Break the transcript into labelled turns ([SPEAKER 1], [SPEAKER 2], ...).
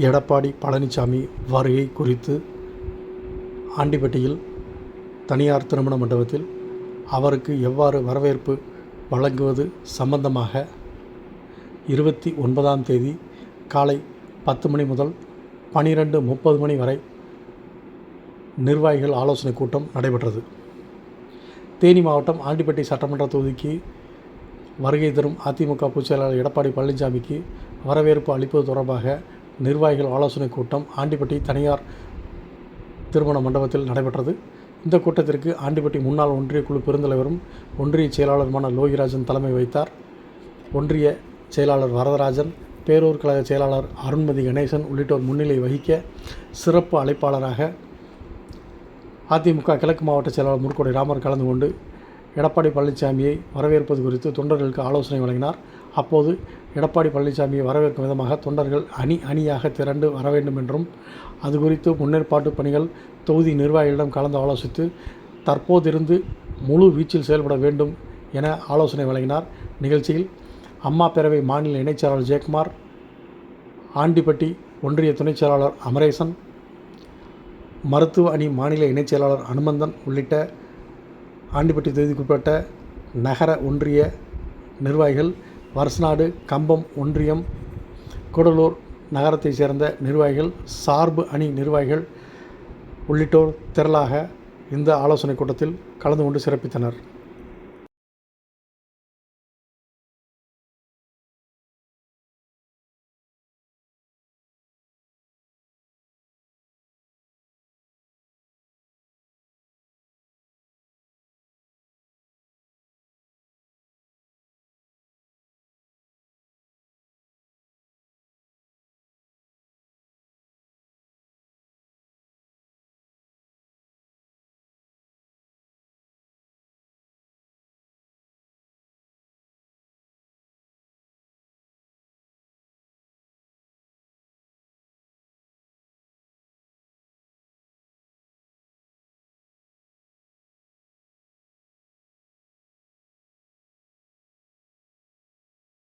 [SPEAKER 1] எடப்பாடி பழனிசாமி வருகை குறித்து ஆண்டிப்பட்டியில் தனியார் திருமண மண்டபத்தில் அவருக்கு எவ்வாறு வரவேற்பு வழங்குவது சம்பந்தமாக இருபத்தி ஒன்பதாம் தேதி காலை பத்து மணி முதல் பனிரெண்டு முப்பது மணி வரை நிர்வாகிகள் ஆலோசனை கூட்டம் நடைபெற்றது. தேனி மாவட்டம் ஆண்டிப்பட்டி சட்டமன்ற தொகுதிக்கு வருகை தரும் அதிமுக பொதுச் செயலாளர் எடப்பாடி பழனிசாமிக்கு வரவேற்பு அளிப்பது தொடர்பாக நிர்வாகிகள் ஆலோசனை கூட்டம் ஆண்டிப்பட்டி தனியார் திருமண மண்டபத்தில் நடைபெற்றது. இந்த கூட்டத்திற்கு ஆண்டிப்பட்டி முன்னாள் ஒன்றிய குழு பெருந்தலைவரும் ஒன்றிய செயலாளருமான லோகிராஜன் தலைமை வைத்தார் ஒன்றிய செயலாளர் வரதராஜன் பேரூர் கழக செயலாளர் அருண்மதி கணேசன் உள்ளிட்டோர் முன்னிலை வகிக்க சிறப்பு அழைப்பாளராக அதிமுக கிழக்கு மாவட்ட செயலாளர் முருக்கோடை ராமர் கலந்து கொண்டு எடப்பாடி பழனிசாமியை வரவேற்பது குறித்து தொண்டர்களுக்கு ஆலோசனை வழங்கினார். அப்போது எடப்பாடி பழனிசாமியை வரவேற்கும் விதமாக தொண்டர்கள் அணி அணியாக திரண்டு வர வேண்டும் என்றும் அது குறித்து முன்னேற்பாட்டு பணிகள் தொகுதி நிர்வாகிகளிடம் கலந்து ஆலோசித்து தற்போதிருந்து முழு வீச்சில் செயல்பட வேண்டும் என ஆலோசனை வழங்கினார். நிகழ்ச்சியில் அம்மா பேரவை மாநில இணைச் செயலாளர் ஜெயக்குமார் ஆண்டிப்பட்டி ஒன்றிய துணைச் செயலாளர் அமரேசன் மருத்துவ அணி மாநில இணைச் செயலாளர் அனுமந்தன் உள்ளிட்ட ஆண்டிப்பட்டி தொகுதிக்குட்பட்ட நகர ஒன்றிய நிர்வாகிகள் வருசநாடு கம்பம் ஒன்றியம் கூடலூர் நகரத்தைச் சேர்ந்த நிர்வாகிகள் சார்பு அணி நிர்வாகிகள் உள்ளிட்டோர் திரளாக இந்த ஆலோசனைக் கூட்டத்தில் கலந்து கொண்டு சிறப்பித்தனர்.